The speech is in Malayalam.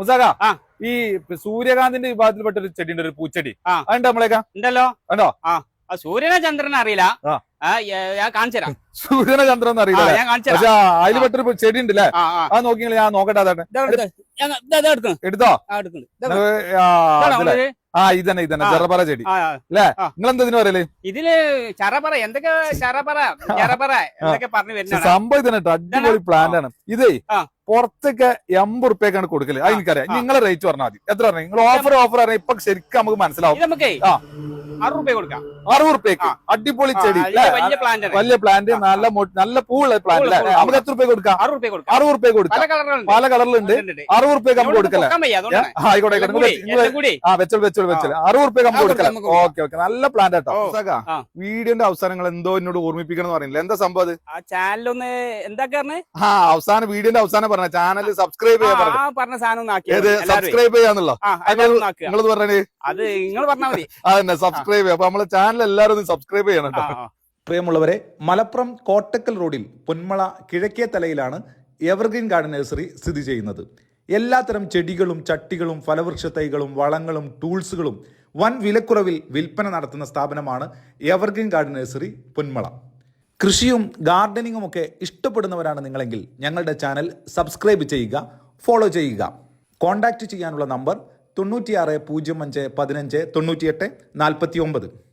മുസാക ആ. ഈ സൂര്യകാന്തിന്റെ വിഭാഗത്തിൽപ്പെട്ട ഒരു ചെടിയുണ്ട് ഒരു പൂച്ചെടി. ആ. അതുണ്ട് നമ്മളേക്കാ? ഉണ്ടല്ലോ. കണ്ടോ? ആ. സൂര്യനെ ചന്ദ്രനെ അറിയില്ല. ഞാൻ കാണിച്ചു തരാം. സൂര്യനെ ചന്ദ്രൻ അറിയില്ല ഞാൻ കാണിച്ചു തരാം. പക്ഷെ അതിൽ പെട്ടൊരു ചെടി ഉണ്ടല്ലേ ആ നോക്കിയാൽ ഞാൻ നോക്കട്ടെ അതാട്ടെ എടുത്തോ? ആ, എടുക്കുന്നു. ഇതാ ആ, ഇത് തന്നെ ഇത് തന്നെ ഇതന്നെ ഇതന്നെ ആ. ചെടി ആ. നിങ്ങൾ എന്താ ഇതിന് പറയൽ? ഇതിൽ ചറപറ എന്തൊക്കെ ചറപറ ചറപറ എന്തൊക്കെ പറഞ്ഞു വരുന്നത് സംഭവം ഇതന്നെ അടിപൊളി പ്ലാന്റ് ആണ്. ഇതേ. പുറത്തൊക്കെ എൺപത് റുപ്യക്കാണ് കൊടുക്കൽ. അത് എനിക്കറിയാം. നിങ്ങളെ റേറ്റ് പറഞ്ഞാൽ മതി. എത്ര പറഞ്ഞു? നിങ്ങൾ ഓഫർ ഓഫർ പറഞ്ഞാൽ ഇപ്പൊ ശരിക്കും നമുക്ക് മനസ്സിലാവും. നമുക്ക്. അറുപത് കൊടുക്കാം. അറുപത് റുപ്യക്ക്. അടിപൊളി ചെടി. വലിയ പ്ലാന്റ് വലിയ പ്ലാന്റ് നല്ല നല്ല പൂവുള്ള പ്ലാന്റ് അല്ലെ. നമുക്ക് എത്ര റുപ്യ കൊടുക്കാം? അറുപത് രൂപ കൊടുക്കാം. അറുപത് റുപ്യ കൊടുക്കാം. പല കളറുകളുണ്ട് പല കളറിലുണ്ട്. അറുപത് റുപ്യ നമുക്ക് കൊടുക്കല? കൊടുക്കല്ലേ. ആയിക്കോട്ടെ ആ വെച്ചോളൂ വെച്ചോളൂ വെച്ചോളൂ. അറുപത് റുപ്യ നമുക്ക് കൊടുക്കല? കൊടുക്കാം കൊടുക്കാം, ഓക്കെ ഓക്കെ. നല്ല പ്ലാന്റ് കേട്ടോ. വീഡിയോന്റെ അവസാനങ്ങൾ എന്തോ എന്നോട് ഓർമ്മിപ്പിക്കണം എന്ന് പറയുന്നില്ല. എന്താ സംഭവം അത്? ആ ചാനലൊന്ന് എന്താ പറഞ്ഞേ? ആ അവസാനം വീഡിയോന്റെ അവസാനം പറഞ്ഞ ചാനൽ സബ്സ്ക്രൈബ് ചെയ്യാൻ പറഞ്ഞു. ആ പറഞ്ഞ സാധനം സബ്സ്ക്രൈബ് ചെയ്യാന്നുള്ളോ? നിങ്ങളത് പറഞ്ഞേ. അത് നിങ്ങൾ പറഞ്ഞാൽ മതി. അതന്നെ സബ്സ്ക്രൈബ് ചെയ്യാം. അപ്പൊ നമ്മളെ ചാനൽ എല്ലാവരും സബ്സ്ക്രൈബ് ചെയ്യണം പ്രിയമുള്ളവരെ മലപ്പുറം കോട്ടക്കൽ റോഡിൽ പൊന്മള കിഴക്കേ തലയിലാണ് എവർഗ്രീൻ ഗാർഡൻ നഴ്സറി സ്ഥിതി ചെയ്യുന്നത്. എല്ലാത്തരം ചെടികളും ചട്ടികളും ഫലവൃക്ഷ തൈകളും വളങ്ങളും ടൂൾസുകളും വൻ വിലക്കുറവിൽ വിൽപ്പന നടത്തുന്ന സ്ഥാപനമാണ് എവർഗ്രീൻ ഗാർഡൻ നഴ്സറി പൊന്മള. കൃഷിയും ഗാർഡനിങ്ങും ഒക്കെ ഇഷ്ടപ്പെടുന്നവരാണ് നിങ്ങളെങ്കിൽ ഞങ്ങളുടെ ചാനൽ സബ്സ്ക്രൈബ് ചെയ്യുക ഫോളോ ചെയ്യുക. കോൺടാക്റ്റ് ചെയ്യാനുള്ള നമ്പർ തൊണ്ണൂറ്റിയാറ് പൂജ്യം അഞ്ച് പതിനഞ്ച് തൊണ്ണൂറ്റിയെട്ട് നാൽപ്പത്തി ഒമ്പത്